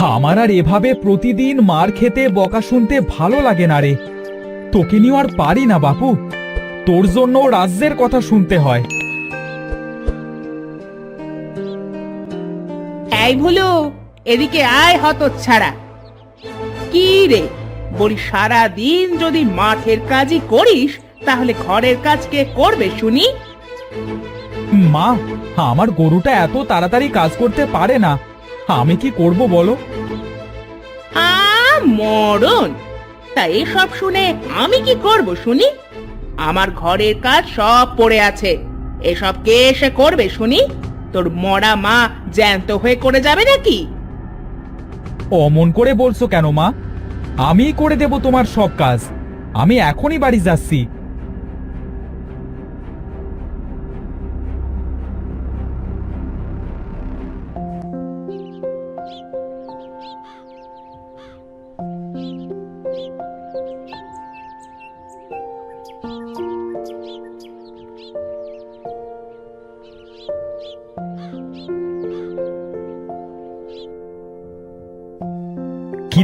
আমার আর এভাবে প্রতিদিন মার খেতে বকা শুনতে ভালো লাগে না রে। তোকে নিয়ে আর পারি না বাপু। তোর জন্য রাজ্যের কথা শুনতে হয়। এই ভুলু এদিকে আয় হত ছাড়া কি রে বলি সারা দিন যদি মাঠের কাজই করিস তাহলে ঘরের কাজ কে করবে শুনি? মা আমার গরুটা এত তাড়াতাড়ি কাজ করতে পারে না। আমি কি করব বলো? আ মরণ। তা এসব শুনে আমি কি করব শুনি? আমার ঘরের কাজ সব পড়ে আছে। এসব কে এসে করবে শুনি? তোর মরা মা জ্যান্ত হয়ে করে যাবে নাকি? অমন করে বলছো কেন মা? আমিই করে দেব তোমার সব কাজ। আমি এখনই বাড়ি যাচ্ছি।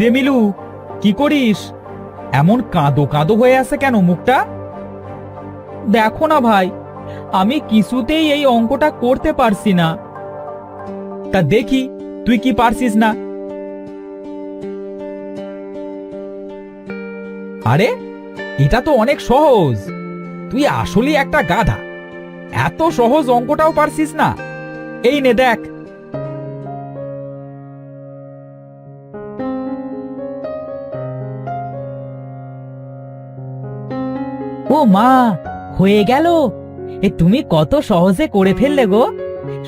কিরে মিলু, কি করিস? এমন কাঁদো কাঁদো হয়ে আছে কেন মুখটা? দেখো না ভাই, আমি কিছুতেই এই অঙ্কটা করতে পারছি না। তা দেখি, তুই কি পারছিস না? আরে, এটা তো অনেক সহজ। তুই আসলেই একটা গাধা। এত সহজ অঙ্কটাও পারছিস না। এই নে দেখ। ও মা হয়ে গেল। এ তুমি কত সহজে করে ফেললে গো।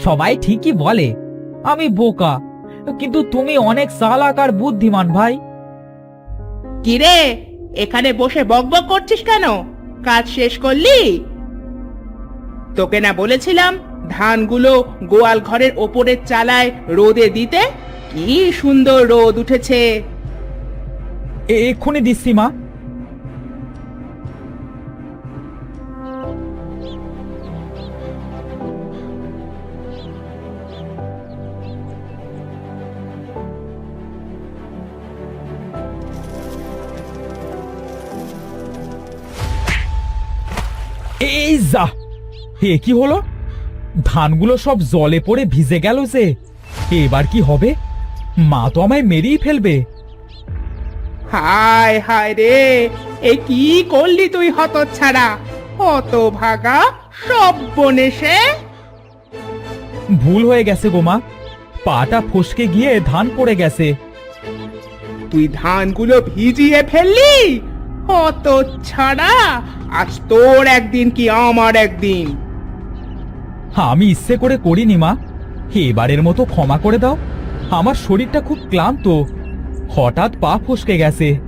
সবাই ঠিকই বলে আমি বোকা কিন্তু তুমি অনেক চালাক আর বুদ্ধিমান ভাই। কিরে এখানে বসে বকবক করছিস কেন? কাজ শেষ করলি? তোকে না বলেছিলাম ধানগুলো গোয়াল ঘরের ওপরের চালায় রোদে দিতে? কি সুন্দর রোদ উঠেছে। এক্ষুনি দিচ্ছি মা। এ কি হলো? ধানগুলো সব জলে পড়ে ভিজে গেল যে। এবার কি হবে? মা তো আমায় মেরেই ফেলবে। হায় হায় রে এ কি করলি তুই হত ছাড়া হত ভাগা সব বনেছে ভুল হয়ে গেছে গোমা পাটা ফসকে গিয়ে ধান পড়ে গেছে। তুই ধানগুলো ভিজিয়ে ফেললি? হত ছাড়া আজ তোর একদিন কি আমার একদিন? আমি ইচ্ছে করে করিনি মা। এবারের মতো ক্ষমা করে দাও। আমার শরীরটা খুব ক্লান্ত। হঠাৎ পা ফসকে গেছে।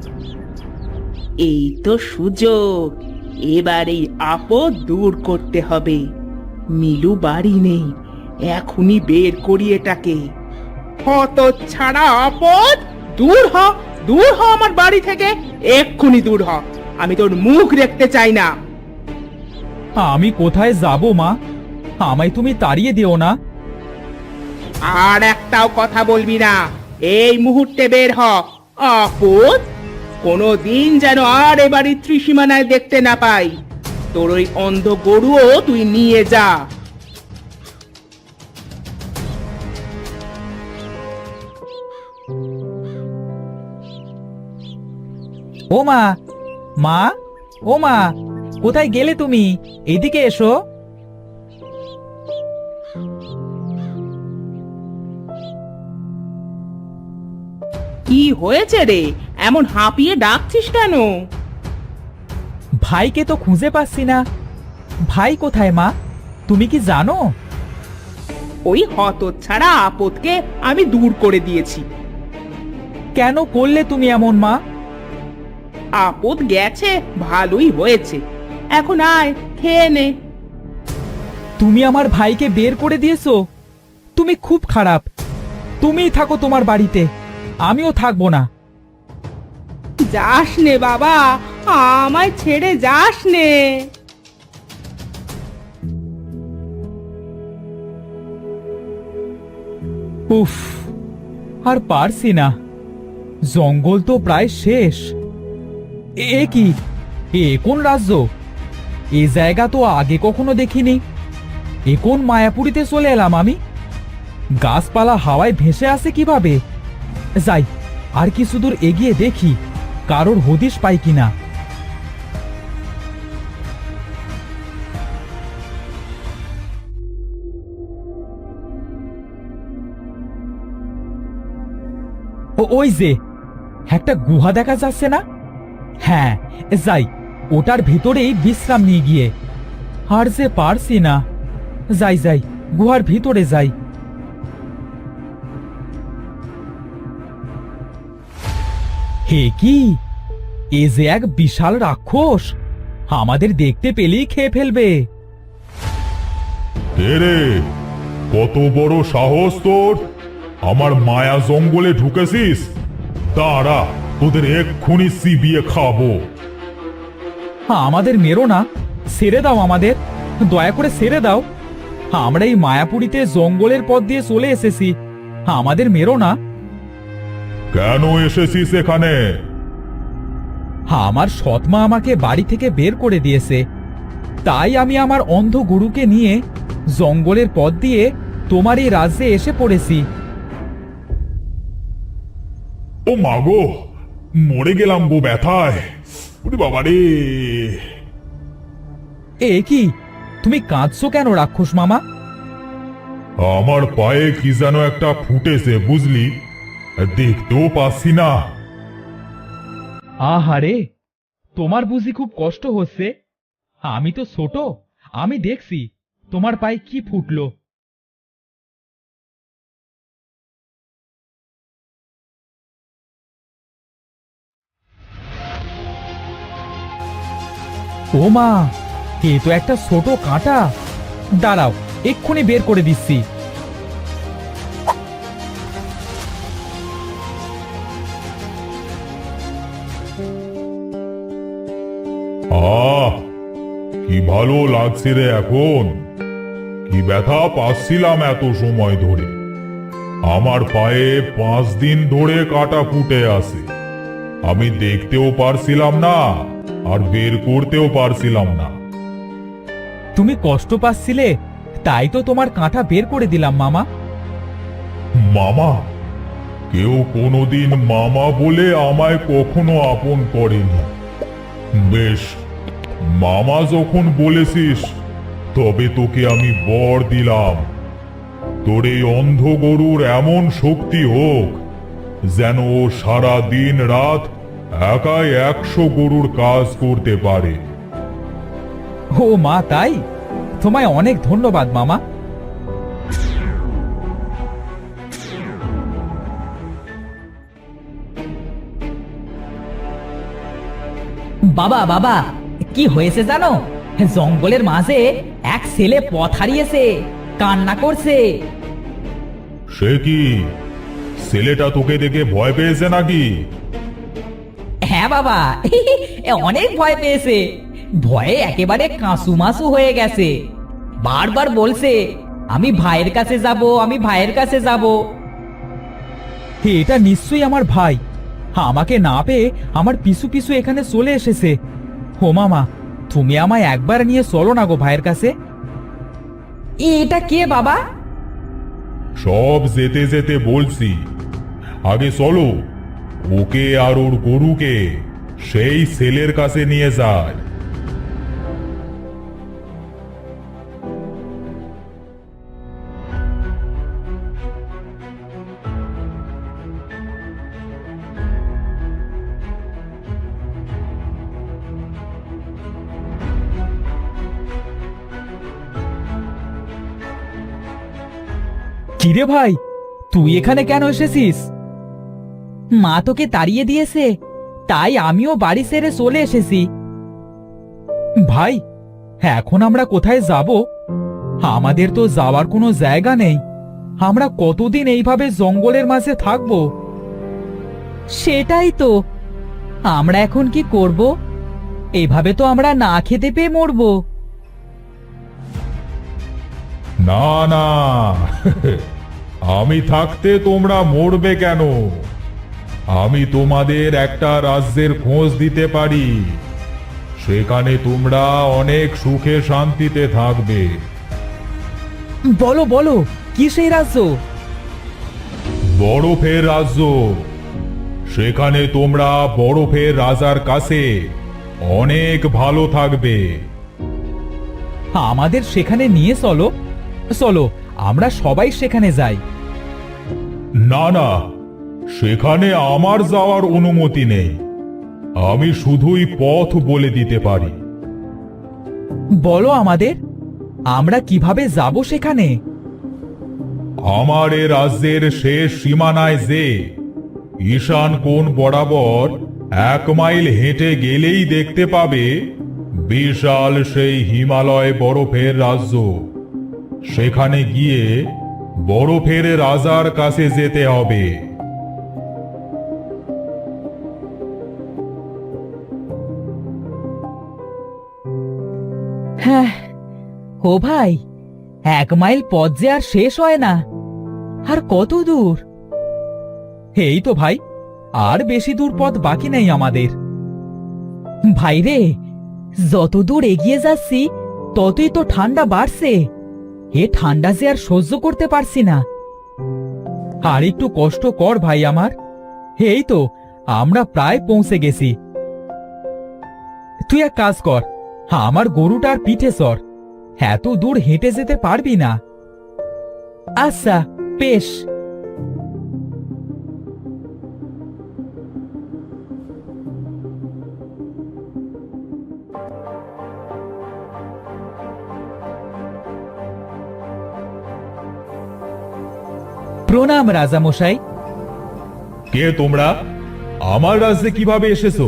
এই তো সুযোগ। এবার এই আপদ দূর করতে হবে। মিলু বাড়ি নেই। এখনই বের করি এটাকে। হত ছাড়া আপদ দূর হ দূর হ আমার বাড়ি থেকে। এক্ষুনি দূর হ। আমি তোর মুখ দেখতে চাই না। আমি কোথায় যাব মা? আমায় তুমি তাড়িয়ে দিও না। আর একটাও কথা বলবি না। এই মুহূর্তে বের হ। আপদ কোনো দিন যেন আর এ বাড়ির ত্রিসীমানায় দেখতে না পাই। তোর ওই অন্ধ গরুও তুই নিয়ে যা। ও মা মা ও মা কোথায় গেলে তুমি? এদিকে এসো। কি হয়েছে রে? এমন হাঁপিয়ে ডাকছিস কেন? ভাইকে তো খুঁজে পাচ্ছি না। ভাই কোথায় মা? তুমি কি জানো? ওই হত ছাড়া আপদকে আমি দূর করে দিয়েছি। কেন করলে তুমি এমন মা? আপদ গেছে ভালোই হয়েছে। এখন আয় খেয়ে নে। তুমি আমার ভাইকে বের করে দিয়েছ। তুমি খুব খারাপ। তুমিই থাকো তোমার বাড়িতে। আমিও থাকব না। যাস নে বাবা আমায় ছেড়ে যাস নে। উফ আর পারছি না। জঙ্গল তো প্রায় শেষ। এ কি? এ কোন রাজ্য? এ জায়গা তো আগে কখনো দেখিনি। এ কোন মায়াপুরীতে চলে এলাম আমি? গাছপালা হাওয়ায় ভেসে আসে কীভাবে? যাই, আর কিছু দূর এগিয়ে দেখি, কারোর হদিশ পাই কিনা। ওই যে, একটা গুহা দেখা যাচ্ছে না? হ্যাঁ যাই, ওটার ভিতরেই বিশ্রাম নিয়ে গিয়ে। আর যে পারছি না। যাই যাই, গুহার ভিতরে যাই। হে কি? এ যে এক বিশাল রাক্ষস। আমাদের দেখতে পেলেই খেয়ে ফেলবে। রে কত বড় সাহস তোর। আমার মায়া জঙ্গলে ঢুকেছিস। দাঁড়া তোদের এক্ষুনি সিবিয়ে খাব। আমাদের মেরো না। ছেড়ে দাও আমাদের। দয়া করে ছেড়ে দাও। আমরা এই মায়াপুরীতে জঙ্গলের পথ দিয়ে চলে এসেছি। আমাদের মেরো না। কেন এসেছিস এখানে? আমার সৎমা আমাকে বাড়ি থেকে বের করে দিয়েছে। তাই আমি আমার অন্ধ গুরুকে নিয়ে জঙ্গলের পথ দিয়ে তোমার এই রাজ্যে এসে পড়েছি। ও মাগো মরে গেলাম গো ব্যথায়। ওরে বাবা রে। এ কি? তুমি কাঁদছো কেন রাক্ষস মামা? আমার পায়ে কি যেন একটা ফুটেছে বুঝলি? দেখতেও পাচ্ছি না আহারে, তোমার বুঝি খুব কষ্ট হচ্ছে। আমি তো ছোট, আমি দেখছি তোমার পায়ে কি ফুটলো। ও মা, এ তো একটা ছোট কাঁটা। দাঁড়াও, এক্ষুনি বের করে দিচ্ছি। কি ভালো লাগছে রে এখন। কি ব্যথা পাচ্ছিলাম এত সময় ধরে। আমার পায়ে পাঁচ দিন ধরে কাটা ফুটে আছে। আমি দেখতেও পারছিলাম না আর বের করতেও পারছিলাম না। তুমি কষ্ট পাচ্ছিলে তাই তো তোমার কাঁটা বের করে দিলাম মামা। মামা কেউ কোনোদিন মামা বলে আমায় কখনো আপন করেনি। বেশ মামা যখন বলেছিস তবে তোকে আমি বর দিলাম। তোর এই অন্ধ গরুর এমন শক্তি হোক যেন ও সারা দিন রাত একাই একশো গরুর কাজ করতে পারে। ও মা তাই? তোমায় অনেক ধন্যবাদ মামা। বাবা বাবা! কি হয়েছে জানো? জঙ্গলের মাঝে এক ছেলে পথ হারিয়েছে কান্না করছে। সে কি? ছেলেটা তোকে দেখে ভয় পেয়েছে নাকি? হ্যাঁ বাবা অনেক ভয় পেয়েছে। ভয়ে একেবারে কাঁসু মাসু হয়ে গেছে। বারবার বলছে আমি ভাইয়ের কাছে যাব আমি ভাইয়ের কাছে যাব। এটা নিশ্চয়ই আমার ভাই। আমাকে না পেয়ে আমার পিছু পিছু এখানে চলে এসেছে। হো মামা তুমি আমায় একবার নিয়ে চলো না গো ভাইয়ের কাছে। এটা কে বাবা? সব যেতে যেতে বলছি। আগে চলো ওকে আর ওর গরুকে সেই ছেলের কাছে নিয়ে যায় কিরে ভাই, তুই এখানে কেন এসেছিস? মা তোকে তাড়িয়ে দিয়েছে, তাই আমিও বাড়ি ছেড়ে চলে এসেছি। ভাই, এখন আমরা কোথায় যাব? আমাদের তো যাওয়ার কোনো জায়গা নেই। আমরা কতদিন এইভাবে জঙ্গলের মাঝে থাকব? সেটাই তো। আমরা এখন কি করব? এভাবে তো আমরা না খেতে পেয়ে মরবো। না না। আমি থাকতে তোমরা মরবে কেন? আমি তোমাদের একটা রাজ্যের খোঁজ দিতে পারি। সেখানে তোমরা অনেক সুখে শান্তিতে থাকবে। বলো বলো কি সেই রাজ্য? বরফের রাজ্য। সেখানে তোমরা বরফের রাজার কাছে অনেক ভালো থাকবে। আমাদের সেখানে নিয়ে চলো। চলো আমরা সবাই সেখানে যাই। না না সেখানে আমার যাওয়ার অনুমতি নেই। আমি শুধুই পথ বলে দিতে পারি। বলো আমাদের আমরা কীভাবে যাব সেখানে? আমার এ রাজ্যের শেষ সীমানায় যে ঈশান কোণ বরাবর এক মাইল হেঁটে গেলেই দেখতে পাবে বিশাল সেই হিমালয় বরফের রাজ্য। সেখানে গিয়ে বরফের রাজার কাছে যেতে হবে। হ্যাঁ ও ভাই, এক মাইল পথ যে আর শেষ হয় না। আর কত দূর? এই তো ভাই, আর বেশি দূর পথ বাকি নেই আমাদের। ভাইরে যত দূর এগিয়ে যাচ্ছি, ততই তো ঠান্ডা বাড়ছে। এ ঠান্ডা যে আর সহ্য করতে পারছি না। আর একটু কষ্ট কর ভাই আমার। এই তো, আমরা প্রায় পৌঁছে গেছি। তুই এক কাজ কর, আমার গরুটার পিঠে সর এত দূর হেঁটে যেতে পারবি না। আচ্ছা বেশ। প্রণাম রাজামশাই। কে তোমরা? আমার রাজ্যে কীভাবে এসেছ?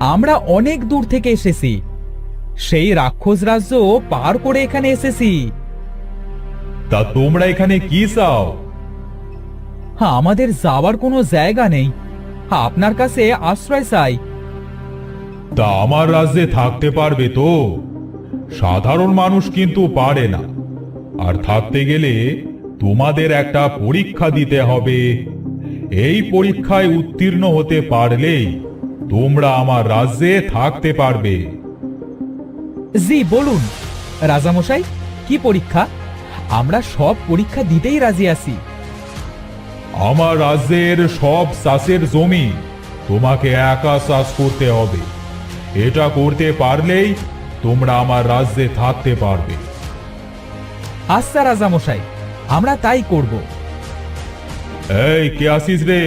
আমরা অনেক দূর থেকে এসেছি। সেই রাক্ষস রাজ্য পার করে এখানে এসেছি। তা তোমরা এখানে কি চাও? আমাদের যাওয়ার কোনো জায়গা নেই। আপনার কাছে আশ্রয় চাই। তা আমার রাজ্যে থাকতে পারবে তো? সাধারণ মানুষ কিন্তু পারে না। আর থাকতে গেলে তোমাদের একটা পরীক্ষা দিতে হবে। এই পরীক্ষায় উত্তীর্ণ হতে পারলেই তোমরা আমার রাজ্যে থাকতে পারবে। জি বলুন। রাজামশাই কি পরীক্ষা? আমরা সব পরীক্ষা দিতেই রাজি আছি। আমার রাজ্যের সব চাষের জমি তোমাকে একা চাষ করতে হবে। এটা করতে পারলেই তোমরা আমার রাজ্যে থাকতে পারবে। আচ্ছা রাজামশাই। আমরা তাই করব। এই কে আসিস রে?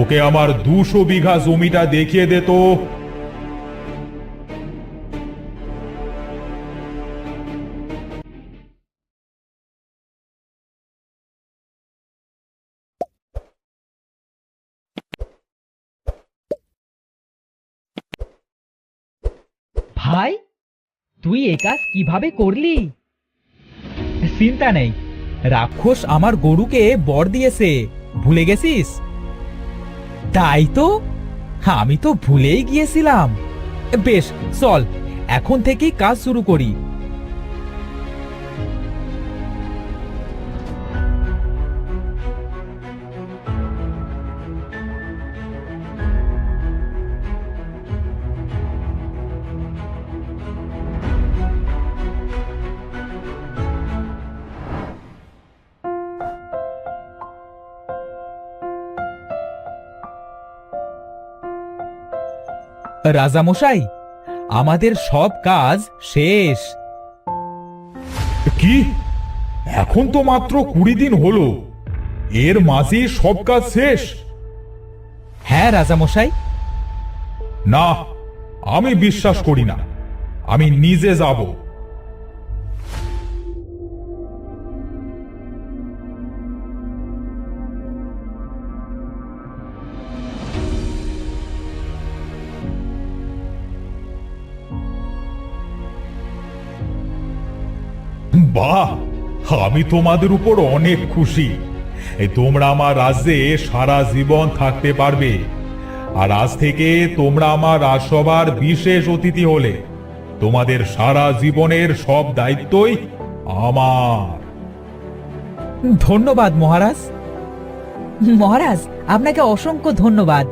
ওকে আমার দুশো বিঘা জমিটা দেখিয়ে দে তো। ভাই তুই এ কাজ কীভাবে করলি? চিন্তা নেই। রাক্ষস আমার গরুকে বর দিয়েছে। ভুলে গেছিস? তাই তো? আমি তো ভুলেই গিয়েছিলাম। বেশ, চল, এখন থেকেই কাজ শুরু করি। রাজামশাই আমাদের সব কাজ শেষ। কি? এখন তো মাত্র কুড়ি দিন হলো। এর মাঝে সব কাজ শেষ। হ্যাঁ রাজামশাই। না আমি বিশ্বাস করি না। আমি নিজে যাব। বাহ, আমি তোমাদের উপর অনেক খুশি। তোমরা আমার রাজ্যে সারা জীবন থাকতে পারবে। আর আজ থেকে তোমরা আমার রাজসভার বিশেষ অতিথি হলে। তোমাদের সারা জীবনের সব দায়িত্বই আমার। ধন্যবাদ মহারাজ। মহারাজ, আপনাকে অসংখ্য ধন্যবাদ।